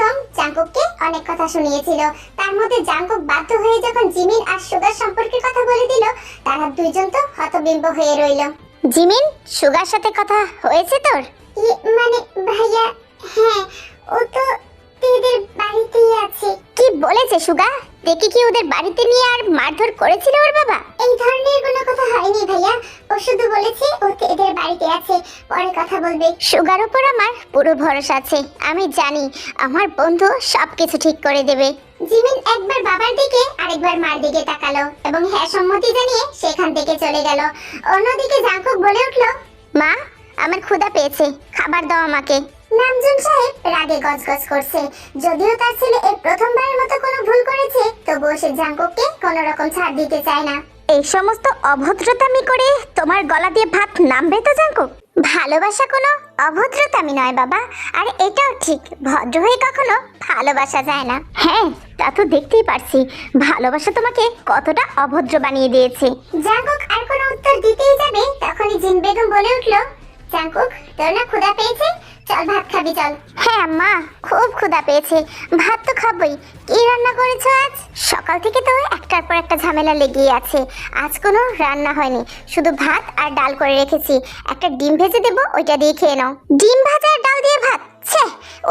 বেগম জাঙ্গককে অনেক কথা শুনিয়েছিল। তার মধ্যে জাঙ্গক বাধ্য হয়ে যখন জিমিন আর সুগার সম্পর্কে কথা বলে দিল তারা দুইজন তো হতবিম্ব হয়ে রইল। জিমিন সুগার সাথে কথা হয়েছে তোর? মানে ভাইয়া হ্যাঁ ও তো তেদের বাড়িতেই আছে। বলেছে সুগা? দেখি কি ওদের বাড়িতে নিয়ে আর মারধর করেছিল ওর বাবা? এই ধরনের কোনো কথা হয়নি ভাইয়া। ও শুধু বলেছে ও এদের বাড়িতে আছে। পরে কথা বলবে। সুগার উপর আমার পুরো ভরসা আছে আমি জানি। আমার বন্ধু সবকিছু ঠিক করে দেবে। জিমিন একবার বাবার দিকে আরেকবার মার দিকে তাকালো এবং হ্যাঁ সম্মতি জানিয়ে সেখান থেকে চলে গেল। অন্যদিকে জাঙ্কুক বলে উঠল মা আমার ক্ষুধা পেয়েছে খাবার দাও আমাকে। নামজুন সাহেব রাগে গজগজ করছে। যদিও তার ছেলে এই প্রথমবারের মতো কোনো ভুল করেছে তবুও সে জাঙ্কুককে কোনো রকম ছাড় দিতে চায় না। এই সমস্ত অভদ্রতামি করে তোমার গলা দিয়ে ভাত নামবে তো জাঙ্কুক? ভালোবাসা কোনো অভদ্রতামি নয় বাবা। আর এটাও ঠিক ভদ্র হয়ে কখনো ভালোবাসা যায় না। হ্যাঁ তা তো দেখতেই পারছি। ভালোবাসা তোমাকে কতটা অভদ্র বানিয়ে দিয়েছে। জাঙ্কুক আর কোনো উত্তর দিতেই যাবে তখনই জিন বেগম বলে উঠল জাঙ্কুক তোর না ক্ষুধা পেয়েছে? চল ভাত খাবি চল। হ্যাঁ মা খুব ক্ষুধা পেয়েছে। ভাত তো খাবই। কি রান্না করেছ আজ? সকাল থেকে তো একটার পর একটা ঝামেলা লেগেই আছে। আজ কোনো রান্না হয়নি। শুধু ভাত আর ডাল করে রেখেছি। একটা ডিম ভেজে দেবো ওইটা দিয়ে খেয়ে নাও। ডিম ভাজা আর ডাল দিয়ে ভাত? ছে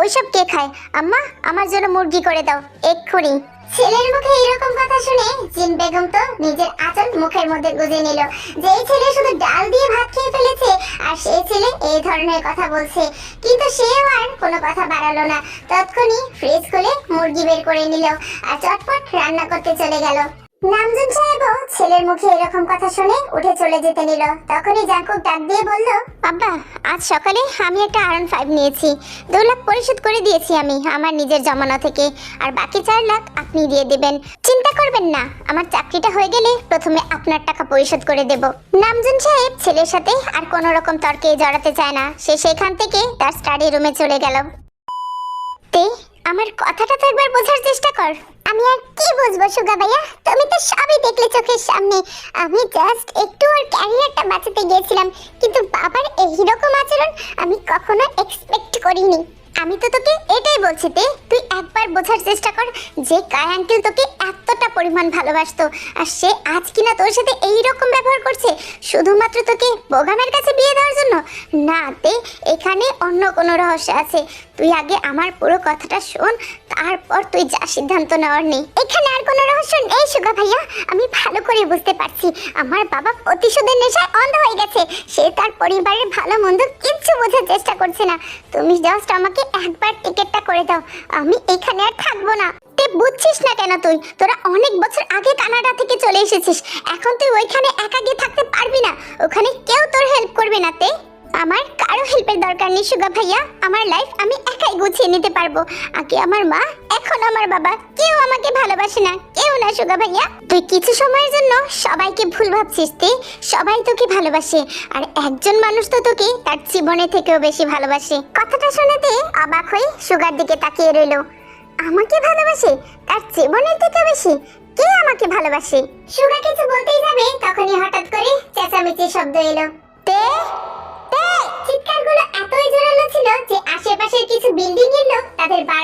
ওইসব কে খায়? আম্মা আমার জন্য মুরগি করে দাও। এক্ষুনি। ছেলের মুখে এরকম কথা শুনে জিন বেগম তো নিজের আচল মুখের মধ্যে গুজে নিল যে এই ছেলে শুধু ডাল দিয়ে ভাত খেয়ে ফেলেছে, আর সেই ছেলে এই ধরনের কথা বলছে। কিন্তু সেও আর কোনো কথা বাড়ালো না। তৎক্ষণি ফ্রিজ খুলে মুরগি বের করে নিল, আর চটপট রান্না করতে চলে গেল। নামজুন সাহেবও ছেলের মুখে এরকম কথা শুনে উঠে চলে যেতে নিল। তখনই জাঙ্কুক ডাক দিয়ে বলল, আব্বা, আজ সকালে আমি একটা আরন ফাইভ নিয়েছি। দু লাখ পরিশোধ করে দিয়েছি আমি, আমার নিজের জমানো থেকে। আর বাকি চার লাখ আপনি দিয়ে দেবেন। চিন্তা করবেন না, আমার চাকরিটা হয়ে গেলে প্রথমে আপনার টাকা পরিশোধ করে দেব। নামজুন সাহেব ছেলের সাথে আর কোনো রকম তর্কে জড়াতে চায় না। সে সেখান থেকে তার স্টাডি রুমে চলে গেল। তে, আমার কথাটা তো একবার বোঝার চেষ্টা কর। আমি আর কি বুঝব, সুগা ভাইয়া? তুমি তো সবই দেখলে চোখের সামনে। আমি জাস্ট একটু আর ক্যারিয়ারটা বাঁচাতে গিয়েছিলাম, কিন্তু বাবার এইরকম আচরণ আমি কখনো এক্সপেক্ট করিনি। আমি তো তোকে এটাই বলছি তে, তুই একবার বোঝার চেষ্টা কর যে কায় আঙ্কেল তোকে এতটা পরিমাণ ভালোবাসতো আর সে আজ কিনা তোর সাথে এই রকম ব্যবহার করছে শুধুমাত্র তোকে বোগামের কাছে বিয়ে দেওয়ার জন্য? না তে, এখানে অন্য কোনো রহস্য আছে। তুই আগে আমার পুরো কথাটা শোন, তারপর তুই যা সিদ্ধান্ত নেওয়ার নেই। কোনো রহস্য নেই, সুগা ভাইয়া। আমি ভালো করে বুঝতে পারছি। আমার বাবা প্রতিশোধের নেশায় অন্ধ হয়ে গেছে। সে তার পরিবারের ভালো মন্দ কিচ্ছু বোঝার চেষ্টা করছে না। তুমি জাস্ট আমাকে একবার টিকিটটা করে দাও। আমি এখানে আর থাকব না। বুঝছিস না কেন তুই? তোরা অনেক বছর আগে কানাডা থেকে চলে এসেছিস। এখন তুই ওইখানে একা গিয়ে থাকতে পারবি না। ওখানে কেউ তোর হেল্প করবে না, তে। আমার কারও হেল্পের দরকার নেই, সুগা ভাইয়া। আমার লাইফ আমি একাই গুছিয়ে নিতে পারব। আগে আমার মা, এখন আমার বাবা। কেউ আমাকে ভালোবাসে না, কেউ না, সুগা ভাইয়া। তুই কিছু সময়ের জন্য সবাইকে ভুল ভাবছিস তে। সবাই তোকে ভালোবাসে। আর একজন মানুষ তো তোকে তার জীবনে থেকেও বেশি ভালোবাসে। কথাটা শুনেতে অবাক হয়ে সুগার দিকে তাকিয়ে রইল। আমাকে ভালোবাসে? তার জীবনের থেকে বেশি? কে আমাকে ভালোবাসে? সুগা কিছু বলতেই যাবে, তখনই হঠাৎ করে চেঁচামেচির শব্দ এলো। তে তে চিৎকারগুলো এতই জোরালো ছিল যে আশেপাশের কিছু বিল্ডিং এর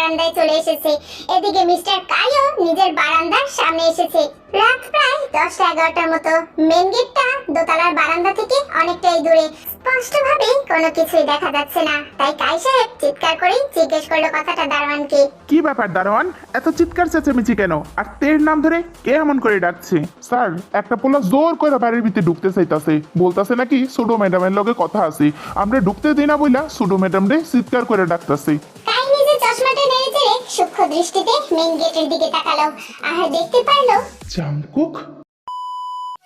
বারান্দায় চলে এসেছে। এদিকে মিস্টার কাইও নিজের বারান্দার সামনে এসেছে। রাত প্রায় দশটা এগারোটার মতো। মেন গেটটা দোতলার বারান্দা থেকে অনেকটাই দূরে। স্পষ্টভাবে কোনো কিছুই দেখা যাচ্ছে না। তাই কাই সাহেব চিৎকার করেই জিজ্ঞেস করল কথাটা দারোয়ানকে। কি ব্যাপার দারোয়ান? এত চিৎকার চেঁচামেচি কেন? আর তের নাম ধরে কে এমন করে ডাকছে? স্যার একটা পোলা জোর করে বাড়ির ভিতরে ঢুকতে চাইতাছে। বলতাছে নাকি সুডো ম্যাডামের লগে কথা আছে। আমরা ঢুকতে দিই না বইলা সুডো ম্যাডাম রে চিৎকার করে ডাকতাছে। সূক্ষ্ম দৃষ্টিতে মেন গেটের দিকে তাকালো। আর দেখতে পারল? জামকুক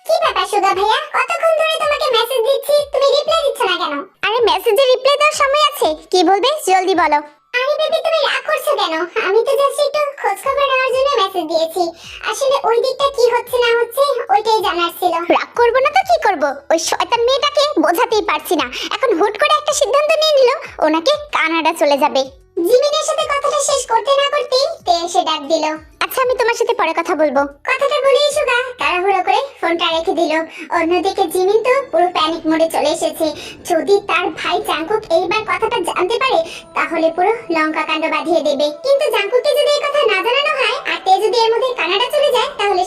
কি ব্যাপার সুগা ভাইয়া? কতক্ষণ ধরে তোমাকে মেসেজ দিচ্ছি তুমি রিপ্লাই দিচ্ছ না কেন? আরে মেসেজে রিপ্লাই দেওয়ার সময় আছে। কি বলবে? জলদি বলো। আরে বেবি তুমি রাগ করছ কেন? আমি তো জাস্ট একটু খোঁজ খবর নেওয়ার জন্য মেসেজ দিয়েছি। আসলে ওই দিকটা কি হচ্ছে না হচ্ছে ওইটাই জানার ছিল। রাগ করব না তো কি করব? ওই শয়তান মেয়েটাকে বোঝাতেই পারছি না। এখন হুট করে একটা সিদ্ধান্ত নিয়ে নিল ওনাকে কানাডা চলে যাবে। জিমিনের সাথে কথাটা শেষ করতে না করতেই তে এসে ডাক দিল। আচ্ছা আমি তোমার সাথে পরে কথা বলব। কথাটা বলেই সুগা তাড়াহুড়ো করে ফোনটা রেখে দিল। অন্যদিকে জিমিন তো পুরো প্যানিক মোডে চলে এসেছে। যদি তার ভাই জাঙ্কুক এইবার কথাটা জানতে পারে তাহলে পুরো লঙ্কা কাণ্ড বাঁধিয়ে দেবে। কিন্তু জাঙ্কুককে যদি এই কথা না জানানো হয় আর তে যদি এর মধ্যে কানাডা চলে যায় তাহলে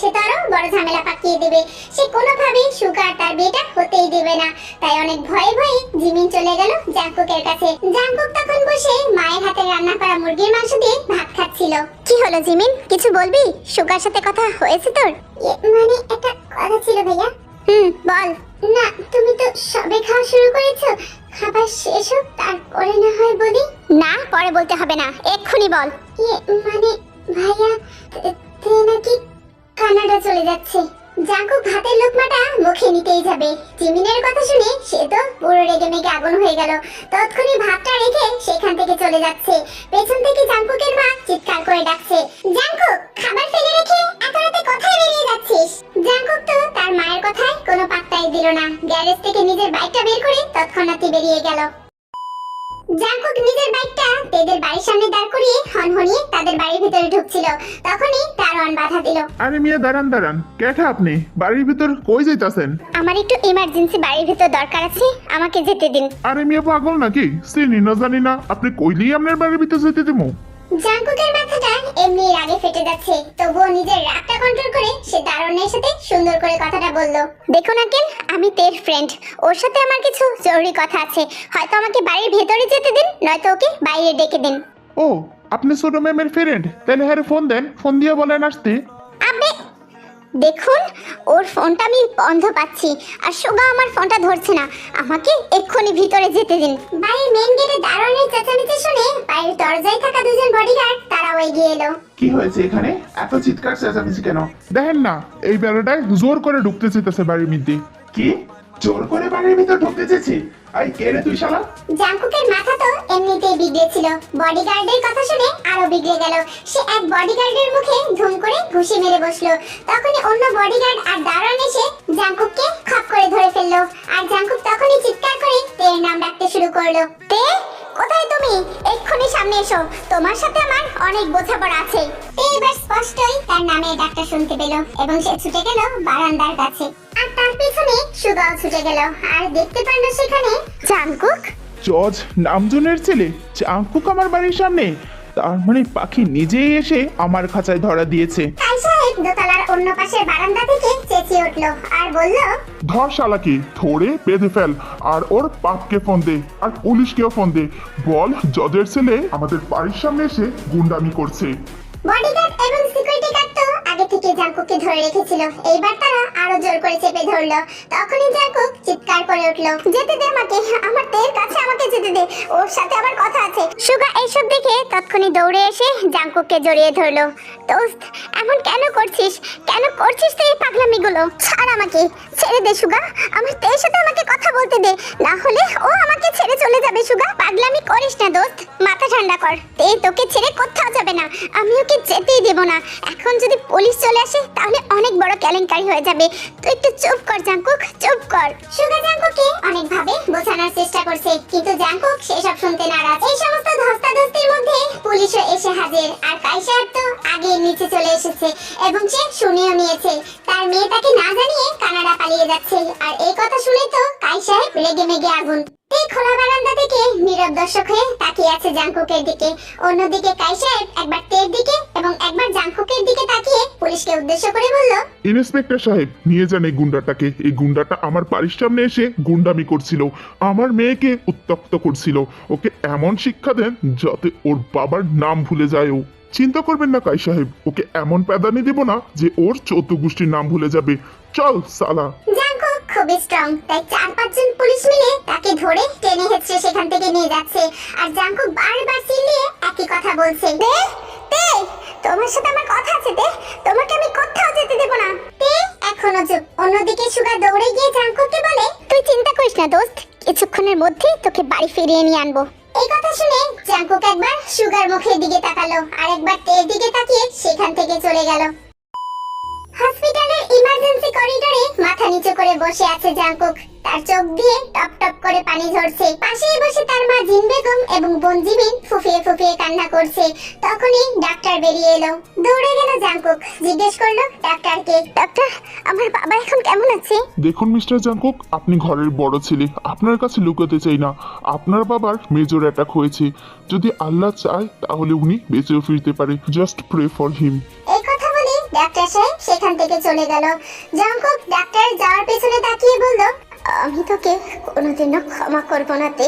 বড় ঝামেলা পাকিয়ে দেবে। সে কোনোভাবেই সুগা আর তার বিয়েটা হতেই দেবে না। তাই অনেক ভয়ে ভয়ে জিমিন চলে গেল জাঙ্কুকের কাছে। জাঙ্কুক তখন বসে মায়ের হাতে রান্না করা মুরগির মাংস দিয়ে ভাত খাচ্ছিল। কি হলো জিমিন? কিছু বলবি? সুগার সাথে কথা হয়েছে তোর? মানে একটা কথা ছিল ভাইয়া। হুম বল। না তুমি তো সবে খাওয়া শুরু করেছ। খাবার শেষ হোক তারপরে না হয় বলি? না পরে বলতে হবে না। এক্ষুনি বল। মানে ভাইয়া তে- তে নাকি কানাডা চলে যাচ্ছে। জাঙ্কু ভাতের লোকমাটা মুখে নিতেই যাবে। জিমিনের কথা শুনে সে তো পুরো রেগে মেগে আগুন হয়ে গেল। তৎক্ষণি ভাতটা রেখে সেখান থেকে চলে যাচ্ছে। পেছন থেকে জাঙ্কুকের মা চিৎকার করে ডাকছে জাঙ্কু খাবার ফেলে রেখে এত রাতে কোথায় বেরিয়ে যাচ্ছিস? জাঙ্কুক তো তার মায়ের কথায় কোনো পাত্তাই দিল না। গ্যারেজ থেকে নিজের বাইকটা বের করে তৎক্ষণাৎই বেরিয়ে গেল। জাঙ্কুক নিজের বাইকটা তেদের বাড়ির সামনে দাঁড় করিয়ে হনহনিয়ে তাদের বাড়ির ভিতরে ঢুকছিল। তখনই দারোয়ান বাধা দিল। আরে মিয়া দাঁড়ান দাঁড়ান। কেঠা আপনি? বাড়ির ভিতর কই যাইতাছেন? আমার একটু ইমার্জেন্সি বাড়ির ভিতর দরকার আছে আমাকে যেতে দিন। আরে মিয়া পাগল নাকি? চিনি না জানি না। আপনি কইলেই আপনার বাড়ির ভিতর যেতে দেবো জাঙ্কুকের মাথাটা এমনি রাগে ফেটে যাচ্ছে। তবুও নিজের রাগটা কন্ট্রোল করে সে দারুণের সাথে সুন্দর করে কথাটা বলল। দেখুন আঙ্কেল আমি তের ফ্রেন্ড ওর সাথে আমার কিছু জরুরি কথা আছে। হয়তো আমাকে বাড়ির ভেতরে যেতে দিন নয়তো ওকে বাইরে ডেকে দিন। ও আপনি ছোট ম্যামের ফ্রেন্ড তাহলে হ্যাঁ ফোন দেন ফোন দিয়ে বলেন আসতে। আবে দেখুন ওর ফোনটা আমি বন্ধ পাচ্ছি আর সুগা আমার ফোনটা ধরছে না। আমাকে এক্ষুনি ভিতরে যেতে দিন। বাড়ির মেন গেটে দারোয়ানের চেঁচামেচি শুনে বাইরের দরজায় থাকা দুজন বডিগার্ড তারাও এগিয়ে এলো। কি হয়েছে এখানে? এত চিৎকার চেঁচামেচি কেন? দেখেন না এই বেলাটায় জোর করে ঢুকতে চেতেছে বাড়ির মধ্যে। কি? জোর করে বাড়ির ভিতর ঢুকতে চেয়েছি? আই কে রে তুই শালা? জাঙ্কুকের মাথা তো এমনিতেই বিগড়েছিল বডিগার্ডের কথা শুনে আরও বিগড়ে গেল। সে এক বডিগার্ডের মুখে ধুম করে ঘুষি মেরে বসল। তখনই অন্য বডিগার্ড আর দারোয়ান এসে জাঙ্কুককে খপ করে ধরে ফেলল। আর জাঙ্কুক তখনই চিৎকার করে তের নাম ডাকতে শুরু করল। তে, কোথায় তুমি? এক্ষুনি সামনে এসো। তোমার সাথে আমার অনেক বোঝাপড়া আছে। তে এবার স্পষ্টই তার নামে ডাকটা শুনতে পেল এবং সে ছুটে গেল বারান্দার কাছে। আর তার পিছনে সুগাও ছুটে গেল। আর দেখতে পারল সেখানে জাঙ্কুক জজ নামজনের ছেলে চাঙ্কুক আমার বাড়ির সামনে তার মানে পাখি নিজেই এসে আমার খাঁচায় ধরা দিয়েছে। দোতলার অন্য পাশের বারান্দা থেকে চেঁচিয়ে উঠল আর বলল ধর শালাকে ধরে বেঁধে ফেল আর ওর বাপকে ফোন দে আর পুলিশকেও ফোন দে। বল জজের ছেলে আমাদের বাড়ির সামনে এসে গুন্ডামি করছে। বডিগার্ড এবং সিকিউরিটি গার্ড তো আগে থেকে জাঙ্কুককে ধরে রেখেছিল। এইবার তারা আরও জোর করে চেপে ধরলো। তখনই জাঙ্কুক চিৎকার করে উঠল যেতে দে আমাকে আমার তের কাছে আমাকে যেতে ওর সাথে কথা আছে। সুগা দেখে তৎক্ষণি দৌড়ে এসে জাঙ্কুককে জড়িয়ে দোস্ত, এমন কেন করছিস? কেন করছিস তুই এই পাগলামিগুলো? ছাড় আমাকে, ছেড়ে দে সুগা। আমার তোর সাথে আমাকে কথা বলতে দে। না হলে ও আমাকে ছেড়ে চলে যাবে সুগা। পাগলামি করিস না দোস্ত। মাথা ঠান্ডা কর। তে তোকে ছেড়ে কোথাও যাবে না। আমি ওকে যেতেই দেব না। এখন যদি পুলিশ চলে আসে, তাহলে অনেক বড় কেলেঙ্কারি হয়ে যাবে। তুই একটু চুপ কর, জাঙ্কুক, চুপ কর। সুগা জাঙ্কুকে অনেক ভাবে বোঝানোর চেষ্টা করছে। কিন্তু জাঙ্কুক সেসব শুনতে নারাজ। এই সমস্ত ধস্তাধস্তির মধ্যে পুলিশও এসে হাজির। আর কাইসার তো আগে নিচে চলে এসেছে। এবং সে শুনেও নিয়েছে। মেয়ে তাকে না জানিয়ে কানাডা পালিয়ে যাচ্ছে। আর এই কথা শুনে তো কাই সাহেব রেগে মেগে আগুন। এই খোলা বারান্দা থেকে নীরব দর্শক হয়ে তাকিয়ে আছে জাংকুকের দিকে। অন্যদিকে কাই সাহেব একবার তের দিকে এবং একবার জাংকুকের দিকে তাকিয়ে পুলিশকে উদ্দেশ্য করে বলল, ইন্সপেক্টর সাহেব, নিয়ে যান এই গুন্ডাটাকে। এই গুন্ডাটা আমার বাড়ির সামনে এসে গুন্ডামি করছিল। আমার মেয়েকে উত্তপ্ত করছিল। ওকে এমন শিক্ষা দেন যাতে ওর বাবার নাম ভুলে যায় ও। চিন্তা করবেন না, কাই সাহেব। ওকে এমন প্যাদানি দেব না যে ওর চৌদ্দ নাম ভুলে যাবে। চল, সালা। খুবই স্ট্রং তাই চার পাঁচজন পুলিশ মিলে তাকে ধরে টেনে সেখান থেকে নিয়ে যাচ্ছে। আর বারবার চিল্লিয়ে একই কথা বলছে। তোমার সাথে আমার কথা আছে, তে। তোমাকে আমি কোথাও যেতে দেব না। তে, এখনও চুপ। অন্যদিকে সুগা দৌড়ে গিয়ে বলে, তুই চিন্তা করিস না, দোস্ত। কিছুক্ষণের মধ্যেই তোকে বাড়ি ফিরিয়ে নিয়ে আনব। এই কথা শুনে জাংকুক একবার সুগার মুখের দিকে তাকালো আর একবার তের দিকে তাকিয়ে সেখান থেকে চলে গেল। হসপিটালের ইমার্জেন্সি করিডোরে মাথা নিচু করে বসে আছে জাঙ্কুক তার চোখ দিয়ে টপ টপ করে পানি ঝরছে। পাশেই বসে তার মা জিন বেগম এবং বোন জিমিন ফুফিয়ে ফুফিয়ে কান্না করছে। তখনই ডাক্তার বেরিয়ে এলো। দৌড়ে গেল জাঙ্কুক জিজ্ঞেস করল ডাক্তারকে ডাক্তার আমার বাবা এখন কেমন আছে? দেখুন মিস্টার জাঙ্কুক আপনি ঘরের বড় ছেলে। আপনার কাছে লুকোতে চাই না। আপনার বাবার মেজর অ্যাটাক হয়েছে। যদি আল্লাহ চায় তাহলে উনি বেঁচেও ফিরতে পারে। জাস্ট প্রে ফর হিম এই কথা বলে ডাক্তার সাহেব সেখান থেকে চলে গেল। জাঙ্কুক ডাক্তার যাওয়ার পেছনে তাকিয়ে বলল আমি তোকে কোনোদিনও ক্ষমা করব না তে